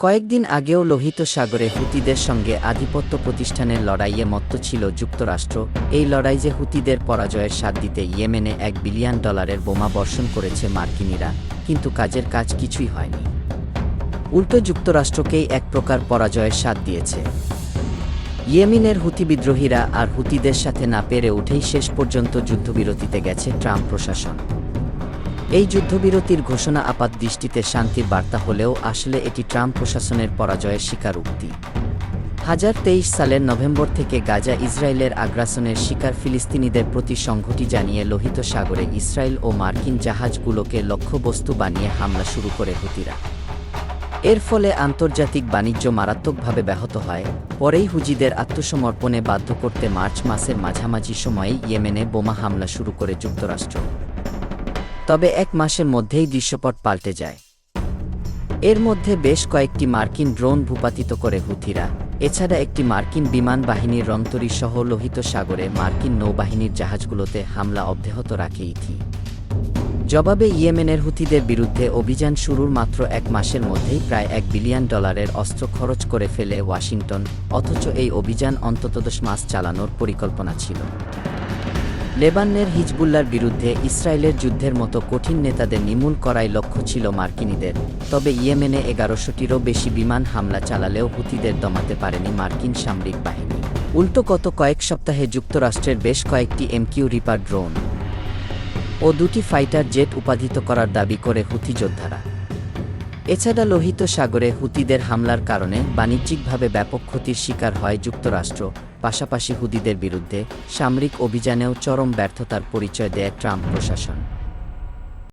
কয়েকদিন আগেও লোহিত সাগরে হুতিদের সঙ্গে আধিপত্য প্রতিষ্ঠানের লড়াইয়ে মত্ত ছিল যুক্তরাষ্ট্র। এই লড়াই যে হুতিদের পরাজয়ের স্বাদ দিতে ইয়েমেনে এক বিলিয়ন ডলারের বোমা বর্ষণ করেছে মার্কিনিরা, কিন্তু কাজের কাজ কিছুই হয়নি। উল্টো যুক্তরাষ্ট্রকেই এক প্রকার পরাজয়ের স্বাদ দিয়েছে। ইয়েমেনের হুতি বিদ্রোহীরা আর হুতিদের সাথে না পেরে উঠেই শেষ পর্যন্ত যুদ্ধবিরতিতে গেছে ট্রাম্প প্রশাসন। এই যুদ্ধবিরতির ঘোষণা আপাত দৃষ্টিতে শান্তির বার্তা হলেও আসলে এটি ট্রাম্প প্রশাসনের পরাজয়ের শিকার উক্তি হাজার তেইশ সালের নভেম্বর থেকে গাজা ইসরায়েলের আগ্রাসনের শিকার ফিলিস্তিনিদের প্রতি সংঘটি জানিয়ে লোহিত সাগরে ইসরায়েল ও মার্কিন জাহাজগুলোকে লক্ষ্যবস্তু বানিয়ে হামলা শুরু করে হুতিরা। এর ফলে আন্তর্জাতিক বাণিজ্য মারাত্মকভাবে ব্যাহত হয়। পরেই হুজিদের আত্মসমর্পণে বাধ্য করতে মার্চ মাসের মাঝামাঝি সময়ে ইয়েমেনে বোমা হামলা শুরু করে যুক্তরাষ্ট্র। তবে এক মাসের মধ্যেই দৃশ্যপট পাল্টে যায়। এর মধ্যে বেশ কয়েকটি মার্কিন ড্রোন ভূপাতিত করে হুথিরা, এছাড়া একটি মার্কিন বিমান বাহিনীর রংতরী সহ লোহিত সাগরে মার্কিন নৌবাহিনীর জাহাজগুলোতে হামলা অব্যাহত রাখে ইথি জবাবে ইয়েমেনের হুথিদের বিরুদ্ধে অভিযান শুরুর মাত্র এক মাসের মধ্যেই প্রায় এক বিলিয়ন ডলারের অস্ত্র খরচ করে ফেলে ওয়াশিংটন, অথচ এই অভিযান অন্তত দশ মাস চালানোর পরিকল্পনা ছিল। লেবাননের হিজবুল্লার বিরুদ্ধে ইসরায়েলের যুদ্ধের মতো কঠিন নেতাদের নিমূল করাই লক্ষ্য ছিল মার্কিনীদের। তবে ইয়েমেনে এগারোশোটিরও বেশি বিমান হামলা চালালেও হুতিদের দমাতে পারেনি মার্কিন সামরিক বাহিনী। উল্টো গত কয়েক সপ্তাহে যুক্তরাষ্ট্রের বেশ কয়েকটি এমকিউ রিপার ড্রোন ও দুটি ফাইটার জেট উপাধিত করার দাবি করে হুথি যোদ্ধারা। এছাড়া লোহিত সাগরে হুতিদের হামলার কারণে বাণিজ্যিকভাবে ব্যাপক ক্ষতির শিকার হয় যুক্তরাষ্ট্র, পাশাপাশি হুদিদের বিরুদ্ধে সামরিক অভিযানেও চরম ব্যর্থতার পরিচয় দেয় ট্রাম্প প্রশাসন।